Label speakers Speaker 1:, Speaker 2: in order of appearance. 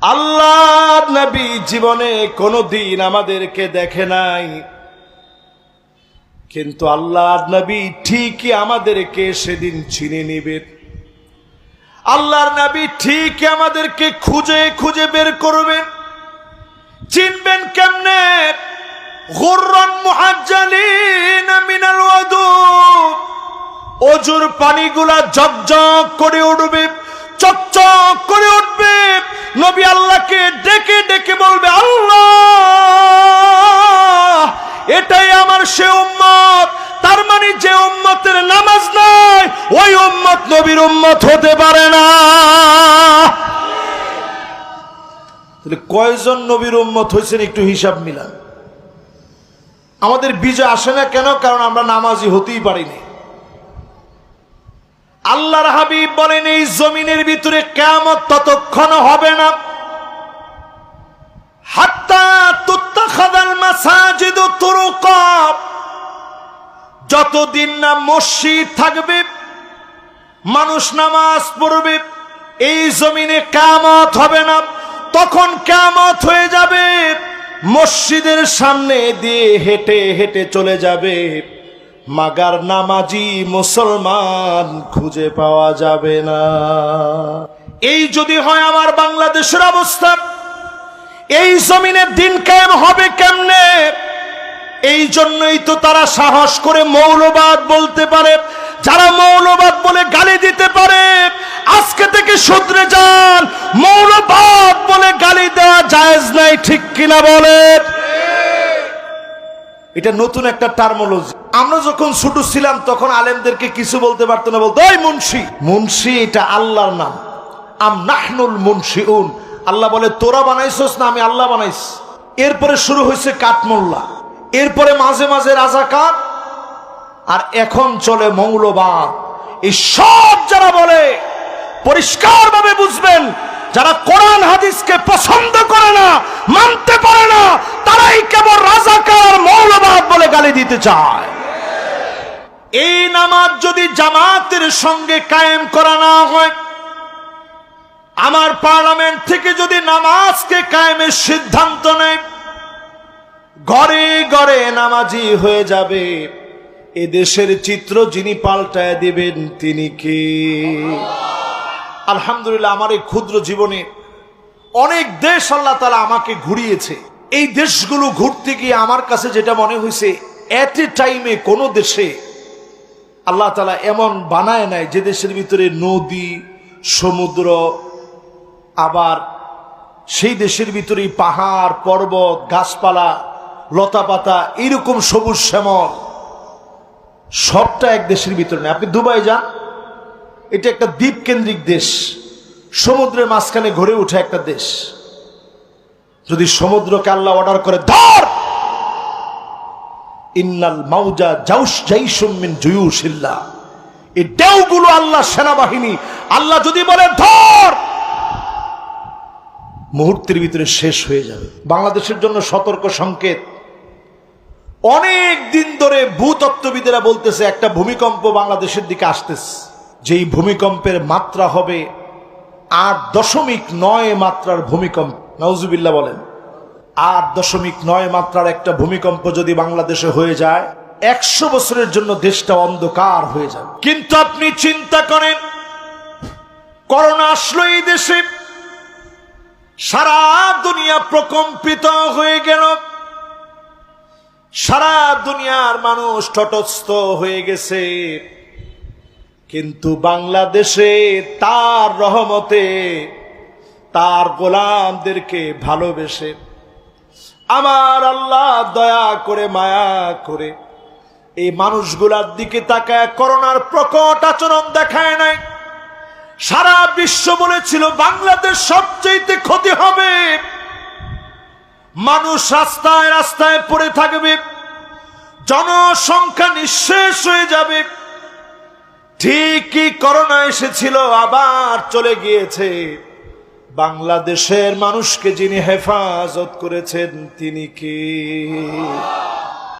Speaker 1: আল্লাহ নবী জীবনে কোনোদিন আমাদেরকে দেখে নাই। কিন্তু আল্লাহ নবী ঠিকই আমাদেরকে সেদিন চিনে নিবেন। আল্লাহর নবী ঠিকই আমাদেরকে খুঁজে খুঁজে বের করবেন। চিনবেন কেমনে? গুররান মিনাল ওয়াদু। অজুর পানিগুলা জগজগ করে উঠবে। নবী আল্লাহকে ডেকে ডেকে বলবে, আল্লাহ, এটাই আমার সে উম্মত। তার মানে যে উম্মতের নামাজ নাই, ওই উম্মত নবীর উম্মত হতে পারে না। তাহলে কয়জন নবীর উম্মত হয়েছেন একটু হিসাব মিলান? আমাদের বিজয় আসে না কেন? কারণ আমরা নামাজি হতেই পারিনি। আল্লাহর হাবিব বলেন, এই জমিনের ভিতরে কেমন ততক্ষণ হবে না। যতদিন না মসজিদ থাকবে, মানুষ নামাজ পড়বে, এই জমিনে কামত হবে না। তখন কামত হয়ে যাবে, মসজিদের সামনে দিয়ে হেঁটে হেঁটে চলে যাবে। মাগার নামাজি মুসলমান খুঁজে পাওয়া যাবে না। এই যদি হয় আমার বাংলাদেশের অবস্থা, এই জমিনের দিন কায়েম হবে কেমনে? এই জন্যই তো তারা সাহস করে মৌলবাদ বলতে পারে, যারা মৌলবাদ বলে গালি দিতে পারে, আজকে থেকে শুধরে যান, মৌলবাদ বলে গালি দেওয়া জায়েজ নাই, ঠিক কিনা বলেন? এটা নতুন একটা টার্মোলজি আমরা যখন ছোট ছিলাম, তখন আলেমদেরকে কিছু বলতে পারতো না, বলতো ওই মুন্সি! মুন্সি, এটা আল্লাহর নাম। আম নাহনুল মুন্সিউন। আল্লাহ বলে, তোরা বানাইছস না, আমি আল্লাহ বানাইছি। এরপরে শুরু হয়েছে কাঠমোল্লা। এরপরে মাঝে মাঝে রাজাকার। আর এখন চলে মৌলবাদ। এই সব যারা বলে, পরিষ্কারভাবে বুঝবেন, যারা কোরআন, হাদিসকে পছন্দ করে না মৌলবাদ দিতে চায়। এই নামাজ যদি জামাতের সঙ্গে কায়েম করা না হয়, আমার পার্লামেন্ট থেকে যদি নামাজকে কায়েমের সিদ্ধান্ত নেয়, ঘরে ঘরে নামাজি হয়ে যাবে। এ দেশের চিত্র যিনি পাল্টায় দিবেন, তিনি কে? আলহামদুলিল্লাহ, আমার এই ক্ষুদ্র জীবনে অনেক দেশ আল্লাহ তালা আমাকে ঘুরিয়েছে। এই দেশগুলো ঘুরতে গিয়ে আমার কাছে যেটা মনে হয়েছে এট এ টাইমে কোনো দেশে আল্লাহ তালা এমন বানায় নাই যে দেশের ভিতরে নদী, সমুদ্র, আবার সেই দেশের ভিতরে পাহাড়, পর্বত, গাছপালা, লতাপাতা এইরকম সবুজ শ্যামল, সবটা এক দেশের ভিতরে নেই। আপনি দুবাই যান, এটা একটা দ্বীপ কেন্দ্রিক দেশ। সমুদ্রের মাঝখানে ঘুরে ওঠে একটা দেশ। যদি সমুদ্রকে আল্লাহ অর্ডার করে ধর ইন্নাল মাউজা জাউস জাইসুমিন জুয়ুশিল্লাহ। এই ডেউগুলো আল্লাহ সেনাবাহিনী, আল্লাহ যদি বলে ধর, মুহূর্তের ভিতরে শেষ হয়ে যাবে। বাংলাদেশের জন্য সতর্ক সংকেত। অনেক দিন ধরে ভূতত্ত্ববিদেরা বলতেছে, একটা ভূমিকম্প বাংলাদেশের দিকে আসতেছে। যেই ভূমিকম্পের মাত্রা হবে আট দশমিক নয় মাত্রার ভূমিকম্প। নওজুবিল্লা বলেন। আট দশমিক নয় মাত্রার একটা ভূমিকম্প যদি বাংলাদেশে হয়ে যায়, একশো বছরের জন্য দেশটা অন্ধকার হয়ে যাবে। কিন্তু আপনি চিন্তা করেন, করোনা আসলো এই দেশে, সারা দুনিয়া প্রকম্পিত হয়ে গেল, সারা দুনিয়ার মানুষ তটস্থ হয়ে গেছে। কিন্তু বাংলাদেশে তার রহমতে তার গোলামদেরকে ভালোবেসে আমার আল্লাহ দয়া করে, মায়া করে এই মানুষগুলার দিকে তাকায় করোনার প্রকট আচরণ দেখায় নাই। সারা বিশ্ব বলেছিল, বাংলাদেশ সবচেয়ে ক্ষতি হবে। মানুষ রাস্তায় রাস্তায় পড়ে থাকবে, জনসংখ্যা নিঃশেষ হয়ে যাবে। ঠিকই করোনা এসেছিল, আবার চলে গিয়েছে। বাংলাদেশের মানুষকে যিনি হেফাজত করেছেন তিনি কি?